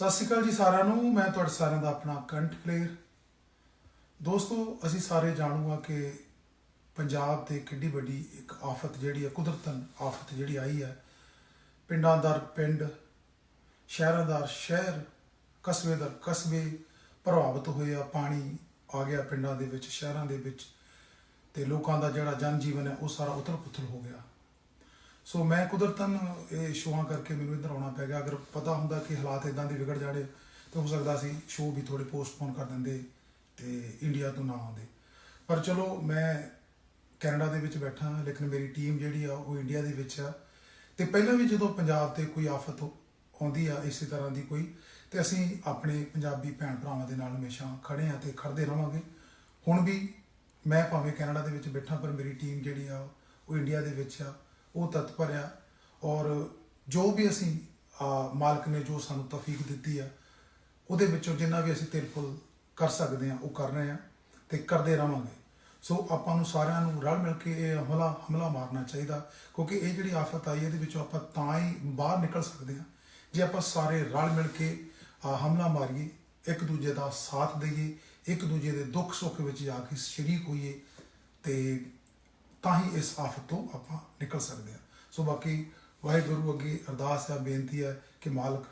ਸਤਿ ਸ਼੍ਰੀ ਅਕਾਲ ਜੀ ਸਾਰਿਆਂ ਨੂੰ, ਮੈਂ ਤੁਹਾਡੇ ਸਾਰਿਆਂ ਦਾ ਆਪਣਾ ਕੰਟ ਕਲੇਅਰ ਦੋਸਤੋ, ਅਸੀਂ ਸਾਰੇ ਜਾਣੂ ਆ ਕਿ ਪੰਜਾਬ ਤੇ ਕਿੱਡੀ ਵੱਡੀ ਇੱਕ ਆਫਤ ਜਿਹੜੀ ਹੈ, ਕੁਦਰਤਨ ਆਫਤ ਜਿਹੜੀ ਆਈ ਹੈ, ਪਿੰਡਾਂ ਦਰ ਪਿੰਡ, ਸ਼ਹਿਰਾਂ ਦਾ ਸ਼ਹਿਰ, ਕਸਬੇ ਦਾ ਕਸਬੇ ਪ੍ਰਭਾਵਿਤ ਹੋਏ ਆ, ਪਾਣੀ ਆ ਗਿਆ ਪਿੰਡਾਂ ਦੇ ਵਿੱਚ, ਸ਼ਹਿਰਾਂ ਦੇ ਵਿੱਚ ਤੇ ਲੋਕਾਂ ਦਾ ਜਿਹੜਾ ਜਨ ਜੀਵਨ ਹੈ, ਉਹ ਸਾਰਾ ਉਤਲ ਪੁਤਲ ਹੋ ਗਿਆ। ਸੋ ਮੈਂ ਕੁਦਰਤਨ ਇਹ ਸ਼ੋਆਂ ਕਰਕੇ ਮੈਨੂੰ ਇੱਧਰ ਆਉਣਾ ਪੈ ਗਿਆ। ਅਗਰ ਪਤਾ ਹੁੰਦਾ ਕਿ ਹਾਲਾਤ ਇਦਾਂ ਦੇ ਵਿਗੜ ਜਾਣੇ, ਤਾਂ ਹੋ ਸਕਦਾ ਸੀ ਸ਼ੋਅ ਵੀ ਥੋੜੇ ਪੋਸਟਪੋਨ ਕਰ ਦਿੰਦੇ ਤੇ ਇੰਡੀਆ ਤੋਂ ਨਾ ਆਉਂਦੇ। ਪਰ ਚਲੋ, ਮੈਂ ਕੈਨੇਡਾ ਦੇ ਵਿੱਚ ਬੈਠਾ ਲੇਕਿਨ ਮੇਰੀ ਟੀਮ ਜਿਹੜੀ ਆ, ਉਹ ਇੰਡੀਆ ਦੇ ਵਿੱਚ ਆ। ਤੇ ਪਹਿਲਾਂ ਵੀ ਜਦੋਂ ਪੰਜਾਬ ਤੇ ਕੋਈ ਆਫਤ ਆਉਂਦੀ ਆ, ਇਸੇ ਤਰ੍ਹਾਂ ਦੀ ਕੋਈ, ਤੇ ਅਸੀਂ ਆਪਣੇ ਪੰਜਾਬੀ ਭੈਣ ਭਰਾਵਾਂ ਦੇ ਨਾਲ ਹਮੇਸ਼ਾ ਖੜੇ ਆ ਤੇ ਖੜਦੇ ਰਵਾਂਗੇ ਹੁਣ ਵੀ ਮੈਂ ਭਾਵੇਂ ਕੈਨੇਡਾ ਦੇ ਵਿੱਚ ਬੈਠਾ, ਪਰ ਮੇਰੀ ਟੀਮ ਜਿਹੜੀ ਆ, ਉਹ ਇੰਡੀਆ ਦੇ ਵਿੱਚ ਆ। ਉਹ ਤਤਪਰ ਆ ਔਰ ਜੋ ਵੀ ਅਸੀਂ ਮਾਲਕ ਨੇ ਜੋ ਸਾਨੂੰ ਤੌਫੀਕ ਦਿੱਤੀ ਆ, ਉਹਦੇ ਵਿੱਚੋਂ ਜਿੰਨਾ ਵੀ ਅਸੀਂ ਤਿਲਫੁਲ ਕਰ ਸਕਦੇ ਆ, ਉਹ ਕਰ ਰਹੇ ਆ ਤੇ ਕਰਦੇ ਰਵਾਂਗੇ ਸੋ ਆਪਾਂ ਨੂੰ ਸਾਰਿਆਂ ਨੂੰ ਰਲ ਮਿਲ ਕੇ ਇਹ ਹਮਲਾ ਹਮਲਾ ਮਾਰਨਾ ਚਾਹੀਦਾ ਕਿਉਂਕਿ ਇਹ ਜਿਹੜੀ ਆਫਤ ਆਈ, ਇਹਦੇ ਵਿੱਚੋਂ ਆਪਾਂ ਤਾਂ ਹੀ ਬਾਹਰ ਨਿਕਲ ਸਕਦੇ ਆ। ਜੇ ਆਪਾਂ ਸਾਰੇ ਰਲ ਮਿਲ ਕੇ ਹਮਲਾ ਮਾਰੀਏ, ਇੱਕ ਦੂਜੇ ਦਾ ਸਾਥ ਦਈਏ, ਇੱਕ ਦੂਜੇ ਦੇ ਦੁੱਖ ਸੁੱਖ ਵਿੱਚ ਜਾ ਕੇ ਸ਼ਰੀਕ ਹੋਈਏ ਤੇ ਤਾਂ ਹੀ ਇਸ ਆਫਤ ਤੋਂ ਆਪਾਂ ਨਿਕਲ ਸੋ ਬਾਕੀ ਵਾਹਿਗੁਰੂ ਅੱਗੇ ਅਰਦਾਸ ਹੈ ਬੇਨਤੀ ਹੈ ਕਿ ਮਾਲਕ